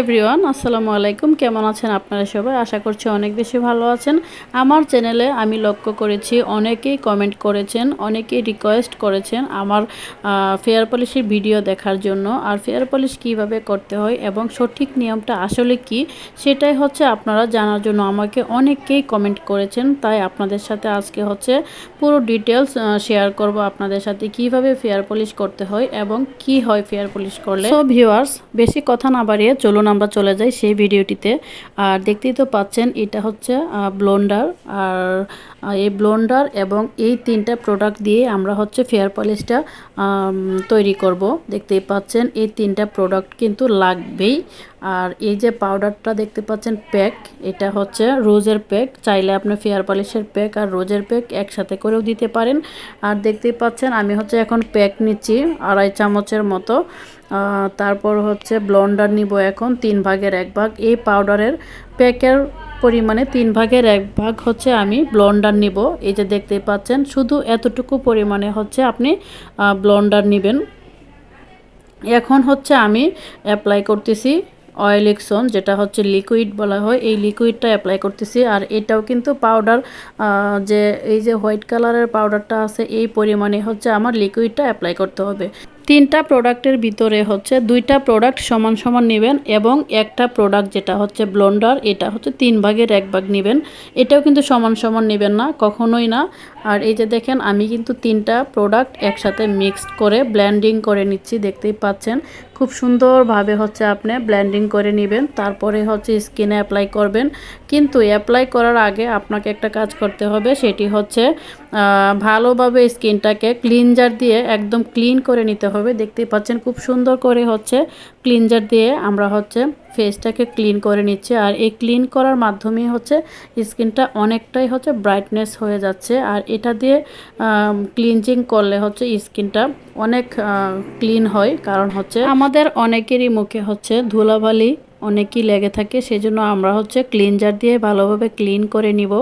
Everyone আসসালামু আলাইকুম। কেমন আছেন আপনারা সবাই? আশা করছি অনেক বেশি ভালো আছেন। আমার চ্যানেলে আমি লক্ষ্য করেছি, অনেকেই কমেন্ট করেছেন, অনেকেই রিকোয়েস্ট করেছেন আমার ফেয়ার পলিশির ভিডিও দেখার জন্য। আর ফেয়ার পলিশ কীভাবে করতে হয় এবং সঠিক নিয়মটা আসলে কি, সেটাই হচ্ছে আপনারা জানার জন্য আমাকে অনেকেই কমেন্ট করেছেন। তাই আপনাদের সাথে আজকে হচ্ছে পুরো ডিটেলস শেয়ার করব আপনাদের সাথে কীভাবে ফেয়ার পলিশ করতে হয় এবং কি হয় ফেয়ার পলিশ করলে। ভিউয়ার্স বেশি কথা না বাড়িয়ে চলুন আমরা চলে যাই সেই ভিডিওটিতে। আর দেখতেই তো পাচ্ছেন, এটা হচ্ছে ব্লন্ডার। আর এই ব্লন্ডার এবং এই তিনটা প্রোডাক্ট দিয়ে আমরা হচ্ছে ফেয়ার পলিশটা তৈরি করব। দেখতেই পাচ্ছেন, এই তিনটা প্রোডাক্ট কিন্তু লাগবেই। আর এই যে পাউডারটা দেখতে পাচ্ছেন প্যাক এটা হচ্ছে রোজের প্যাক চাইলে আপনি ফেয়ার পলিশের প্যাক আর রোজের প্যাক একসাথে করেও দিতে পারেন। আর দেখতেই পাচ্ছেন, আমি হচ্ছে এখন প্যাক নিচ্ছি আড়াই চামচের মতো। তারপর হচ্ছে ব্লন্ডার নিব এখন, তিন ভাগের এক ভাগ। এই পাউডারের প্যাকের পরিমাণে তিন ভাগের এক ভাগ হচ্ছে আমি ব্লন্ডার নিব। এই যে দেখতে পাচ্ছেন, শুধু এতটুকু পরিমাণে হচ্ছে আপনি ব্লন্ডার নেবেন। এখন হচ্ছে আমি অ্যাপ্লাই করতেছি। অয়েল যেটা হচ্ছে লিকুইড বলা হয়। এই লিকুইডটা অ্যাপ্লাই করতেছি। আর এটাও কিন্তু পাউডার যে এই যে হোয়াইট কালারের পাউডারটা আছে, এই পরিমাণে হচ্ছে আমার লিকুইডটা অ্যাপ্লাই করতে হবে। তিনটা প্রোডাক্টের ভিতরে হচ্ছে দুইটা প্রোডাক্ট সমান সমান নেবেন এবং একটা প্রোডাক্ট যেটা হচ্ছে ব্লন্ডার এটা হচ্ছে তিন ভাগের এক ভাগ নেবেন। এটাও কিন্তু সমান সমান নেবেন না, কখনোই না। আর এই যে দেখেন, আমি কিন্তু তিনটা প্রোডাক্ট একসাথে মিক্সড করে ব্ল্যান্ডিং করে নিচ্ছি, দেখতেই পাচ্ছেন। খুব সুন্দরভাবে হচ্ছে আপনি ব্ল্যান্ডিং করে নেবেন, তারপরে হচ্ছে স্কিনে অ্যাপ্লাই করবেন। কিন্তু অ্যাপ্লাই করার আগে আপনাকে একটা কাজ করতে হবে, সেটি হচ্ছে ভালোভাবে স্কিনটাকে ক্লিনজার দিয়ে একদম ক্লিন করে নিতে হবে। দেখতেই পাচ্ছেন, খুব সুন্দর করে হচ্ছে ক্লিনজার দিয়ে আমরা হচ্ছে ফেসটাকে ক্লিন করে নিচ্ছি। আর এই ক্লিন করার মাধ্যমে হচ্ছে স্কিনটা অনেকটাই হচ্ছে ব্রাইটনেস হয়ে যাচ্ছে। আর এটা দিয়ে ক্লিনজিং করলে হচ্ছে স্কিনটা অনেক ক্লিন হয়। কারণ হচ্ছে আমাদের অনেকেরই মুখে হচ্ছে ধুলাবালি অনেকই লেগে থাকে। সেজন্য আমরা হচ্ছে ক্লিনজার দিয়ে ভালোভাবে ক্লিন করে নিব।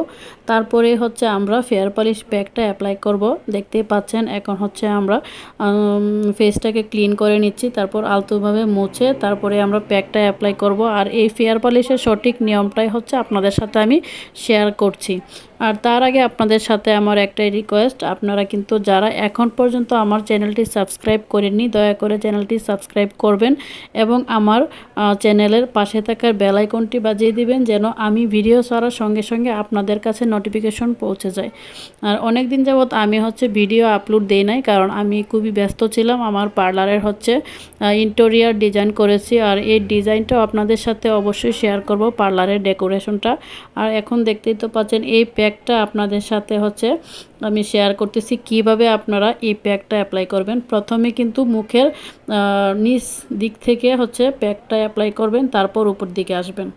তারপরে হচ্ছে আমরা ফেয়ার পলিশ প্যাকটা অ্যাপ্লাই করব। দেখতেই পাচ্ছেন, এখন হচ্ছে আমরা ফেসটাকে ক্লিন করে নিচ্ছি, তারপর আলতোভাবে মুছে তারপরে আমরা প্যাকটা অ্যাপ্লাই করব। আর এই ফেয়ার পলিশের সঠিক নিয়মটাই হচ্ছে আপনাদের সাথে আমি শেয়ার করছি। আর তার আগে আপনাদের সাথে আমার একটাই রিকোয়েস্ট আপনারা কিন্তু যারা এখন পর্যন্ত আমার চ্যানেলটি সাবস্ক্রাইব করেননি, দয়া করে চ্যানেলটি সাবস্ক্রাইব করবেন এবং আমার চ্যানেলের পাশে থাকার বেলাইকনটি বাজিয়ে দিবেন, যেন আমি ভিডিও ছাড়ার সঙ্গে সঙ্গে আপনাদের কাছে নোটিফিকেশন পৌঁছে যায়। আর অনেক দিন যাবৎ আমি হচ্ছে ভিডিও আপলোড দেই নাই, কারণ আমি খুবই ব্যস্ত ছিলাম। আমার পার্লারের হচ্ছে ইন্টেরিয়ার ডিজাইন করেছি আর এই ডিজাইনটা আপনাদের সাথে অবশ্যই শেয়ার করব পার্লারের ডেকোরেশনটা আর এখন দেখতেই তো পাচ্ছেন, এই প্যাকটা আপনাদের সাথে হচ্ছে আমি শেয়ার করতেছি কীভাবে আপনারা এই প্যাকটা অ্যাপ্লাই করবেন। প্রথমে কিন্তু মুখের নিচ দিক থেকে হচ্ছে প্যাকটা অ্যাপ্লাই করবেন, তারপর উপর দিকে আসবেন।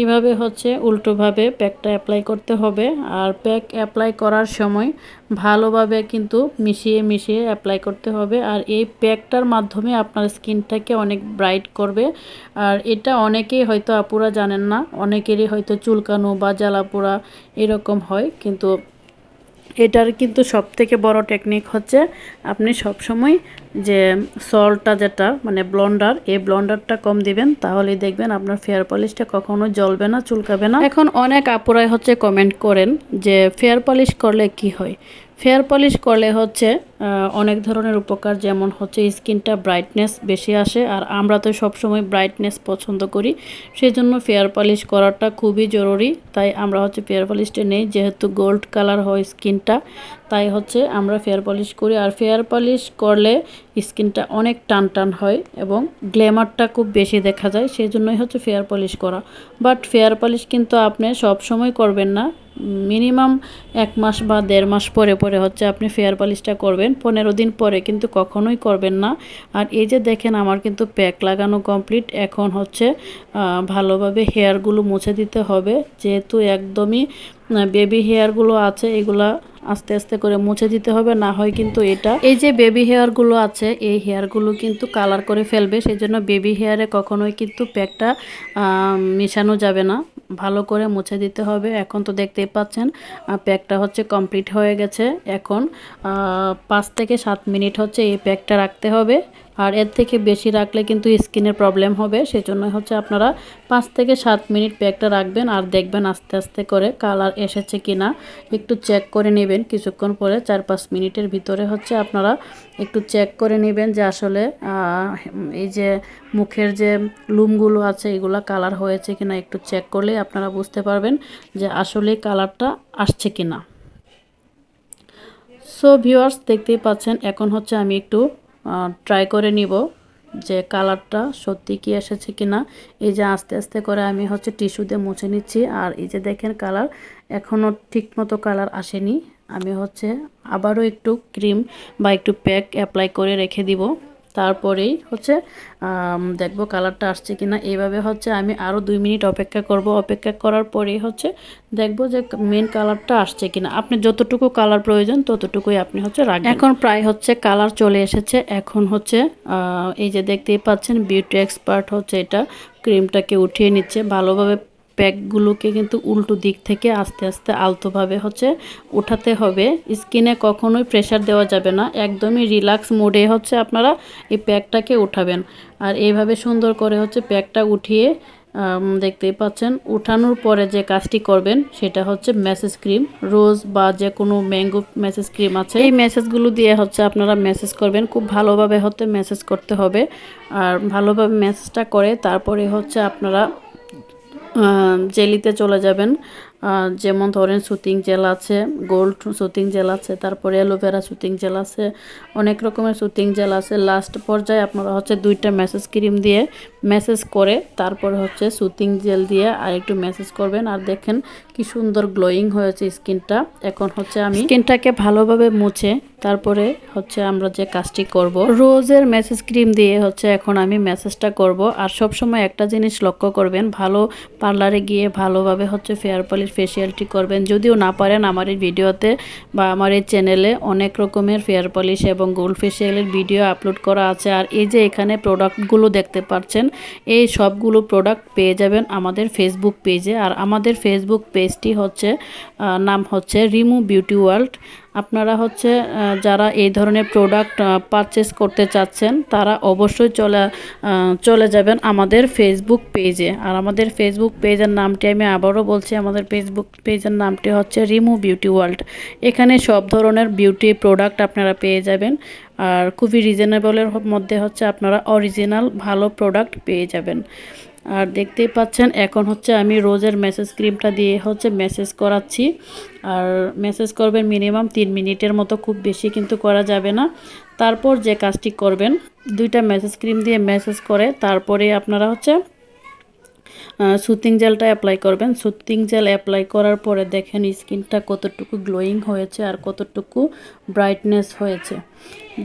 এভাবে হচ্ছে উল্টোভাবে প্যাকটা অ্যাপ্লাই করতে হবে। আর প্যাক অ্যাপ্লাই করার সময় ভালোভাবে কিন্তু মিশিয়ে মিশিয়ে অ্যাপ্লাই করতে হবে। আর এই প্যাকটার মাধ্যমে আপনার স্কিনটাকে অনেক ব্রাইট করবে। আর এটা অনেকেই হয়তো আপুরা জানেন না, অনেকেরই হয়তো চুলকানো বা জ্বালাপোড়া এরকম হয়। কিন্তু এটার কিন্তু সব থেকে বড় টেকনিক হচ্ছে আপনি সব সময় যে সল্টটা যেটা মানে ব্লন্ডার এই ব্লন্ডারটা কম দিবেন, তাহলেই দেখবেন আপনার ফেয়ার পলিশটা কখনো জ্বলবে না, চুলকাবে না। এখন অনেক আপুরাই হচ্ছে কমেন্ট করেন যে ফেয়ার পলিশ করলে কি হয়? ফেয়ার পলিশ করলে হচ্ছে অনেক ধরনের উপকার, যেমন হচ্ছে স্কিনটা ব্রাইটনেস বেশি আসে, আর আমরা তো সবসময় ব্রাইটনেস পছন্দ করি। সেজন্য ফেয়ার পলিশ করাটা খুবই জরুরি। তাই আমরা হচ্ছে ফেয়ার পলিশটা নেই, যেহেতু গোল্ড কালার হয় স্কিনটা, তাই হচ্ছে আমরা ফেয়ার পলিশ করি। আর ফেয়ার পলিশ করলে স্কিনটা অনেক টান টান হয় এবং গ্ল্যামারটা খুব বেশি দেখা যায় সেই জন্যই হচ্ছে ফেয়ার পলিশ করা। বাট ফেয়ার পলিশ কিন্তু আপনি সব সময় করবেন না। মিনিমাম এক মাস বা দেড় মাস পরে পরে হচ্ছে আপনি ফেয়ার পলিশটা করবেন। পনেরো দিন পরে কিন্তু কখনোই করবেন না। আর এই যে দেখেন, আমার কিন্তু প্যাক লাগানো কমপ্লিট এখন হচ্ছে ভালোভাবে হেয়ারগুলো মুছে দিতে হবে। যেহেতু একদমই বেবি হেয়ারগুলো আছে, এগুলা আস্তে আস্তে করে মুছে দিতে হবে। না হয় কিন্তু এটা, এই যে বেবি হেয়ারগুলো আছে, এই হেয়ারগুলো কিন্তু কালার করে ফেলবে। সেই জন্য বেবি হেয়ারে কখনোই কিন্তু প্যাকটা মেশানো যাবে না। ভালো করে মুছে দিতে হবে। এখন তো দেখতেই পাচ্ছেন প্যাকটা হচ্ছে কমপ্লিট হয়ে গেছে। এখন পাঁচ থেকে সাত মিনিট হচ্ছে এই প্যাকটা রাখতে হবে। আর এর থেকে বেশি রাখলে কিন্তু স্কিনের প্রবলেম হবে। সেজন্য হচ্ছে আপনারা পাঁচ থেকে সাত মিনিট প্যাকটা রাখবেন আর দেখবেন আস্তে আস্তে করে কালার এসেছে কি না একটু চেক করে নেবেন। কিছুক্ষণ পরে চার পাঁচ মিনিটের ভিতরে হচ্ছে আপনারা একটু চেক করে নেবেন যে আসলে এই যে মুখের যে লুমগুলো আছে, এগুলো কালার হয়েছে কিনা। একটু চেক করলেই আপনারা বুঝতে পারবেন যে আসলে কালারটা আসছে কিনা। সো ভিউয়ার্স দেখতেই পাচ্ছেন, এখন হচ্ছে আমি একটু ট্রাই করে নিব যে কালারটা সত্যি কি এসেছে কিনা। এই যে আস্তে আস্তে করে আমি হচ্ছে টিস্যু দিয়ে মুছে নিচ্ছি। আর এই যে দেখেন কালার এখনও ঠিকমতো কালার আসেনি। আমি হচ্ছে আবারও একটু ক্রিম বা একটু প্যাক অ্যাপ্লাই করে রেখে দিব। তারপরেই হচ্ছে দেখব কালারটা আসছে কিনা। এইভাবে হচ্ছে আমি আরও দুই মিনিট অপেক্ষা করব। অপেক্ষা করার পরেই হচ্ছে দেখব যে মেন কালারটা আসছে কিনা। আপনি যতটুকু কালার প্রয়োজন ততটুকুই আপনি হচ্ছে রাখবেন। এখন প্রায় হচ্ছে কালার চলে এসেছে। এখন হচ্ছে এই যে দেখতেই পাচ্ছেন বিউটি এক্সপার্ট হচ্ছে এটা। ক্রিমটাকে উঠিয়ে নিচ্ছে। ভালোভাবে প্যাকগুলোকে কিন্তু উল্টো দিক থেকে আস্তে আস্তে আলতোভাবে হচ্ছে উঠাতে হবে। স্কিনে কখনোই প্রেশার দেওয়া যাবে না। একদমই রিল্যাক্স মোডে হচ্ছে আপনারা এই প্যাকটাকে উঠাবেন। আর এইভাবে সুন্দর করে হচ্ছে প্যাকটা উঠিয়ে দেখতেই পাচ্ছেন, উঠানোর পরে যে কাজটি করবেন সেটা হচ্ছে মেসেজ ক্রিম রোজ বা যে কোনো ম্যাঙ্গো মেসেজ ক্রিম আছে। এই মেসেজগুলো দিয়ে হচ্ছে আপনারা মেসেজ করবেন। খুব ভালোভাবে হতে মেসেজ করতে হবে। আর ভালোভাবে মেসেজটা করে তারপরে হচ্ছে আপনারা জেলিতে চলে যাবেন। যেমন ধরেন সুতিং জেল আছে গোল্ড সুতিং জেল আছে, তারপরে অ্যালোভেরা সুতিং জেল আছে, অনেক রকমের সুতিং জেল আছে। লাস্ট পর্যায়ে আপনারা হচ্ছে দুইটা মেসেজ ক্রিম দিয়ে মেসেজ করে তারপরে হচ্ছে সুতিং জেল দিয়ে আর একটু মেসেজ করবেন। আর দেখেন কি সুন্দর গ্লোয়িং হয়েছে স্কিনটা এখন হচ্ছে আমি স্কিনটাকে ভালোভাবে মুছে তারপরে হচ্ছে আমরা যে কাজটি করব, রোজের মেসেজ ক্রিম দিয়ে হচ্ছে এখন আমি মেসেজটা করব। আর সব সময় একটা জিনিস লক্ষ্য করবেন, ভালো পার্লারে গিয়ে ভালোভাবে হচ্ছে ফেয়ার পলিশ ফেসিয়ালটি করবেন। যদিও না পারেন আমার এই ভিডিওতে বা আমার এই চ্যানেলে অনেক রকমের ফেয়ার পলিশ এবং গোল্ড ফেসিয়ালের ভিডিও আপলোড করা আছে। আর এই যে এখানে প্রোডাক্টগুলো দেখতে পাচ্ছেন, এই সবগুলো প্রোডাক্ট পেয়ে যাবেন আমাদের ফেসবুক পেজে আর আমাদের ফেসবুক পেজটি হচ্ছে নাম হচ্ছে রিমু বিউটি ওয়ার্ল্ড। আপনারা হচ্ছে যারা এই ধরনের প্রোডাক্ট পারচেস করতে চাচ্ছেন, তারা অবশ্যই চলে চলে যাবেন আমাদের ফেসবুক পেজে আর আমাদের ফেসবুক পেজের নামটি আমি আবারও বলছি, আমাদের ফেসবুক পেজের নামটি হচ্ছে রিমু বিউটি ওয়ার্ল্ড এখানে সব ধরনের বিউটি প্রোডাক্ট আপনারা পেয়ে যাবেন। আর খুবই রিজনেবলের মধ্যে হচ্ছে আপনারা অরিজিনাল ভালো প্রোডাক্ট পেয়ে যাবেন। আর দেখতেই পাচ্ছেন, এখন হচ্ছে আমি রোজের মেসেজ ক্রিমটা দিয়ে হচ্ছে মেসেজ করাচ্ছি। আর মেসেজ করবেন মিনিমাম তিন মিনিটের মতো, খুব বেশি কিন্তু করা যাবে না। তারপর যে কাজটি করবেন, দুইটা মেসেজ ক্রিম দিয়ে মেসেজ করে, তারপরে আপনারা হচ্ছে সুতিং জেলটা অ্যাপ্লাই করবেন। সুতিং জেল অ্যাপ্লাই করার পরে দেখেন স্কিনটা কতটুকু গ্লোয়িং হয়েছে আর কতটুকু ব্রাইটনেস হয়েছে।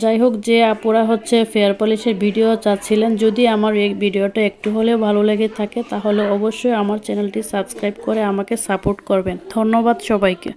যাই হোক, যে আপুরা হচ্ছে ফেয়ার পলিশের ভিডিও চাচ্ছিলেন, যদি আমার এই ভিডিওটা একটু হলেও ভালো লেগে থাকে, তাহলে অবশ্যই আমার চ্যানেলটি সাবস্ক্রাইব করে আমাকে সাপোর্ট করবেন। ধন্যবাদ সবাইকে।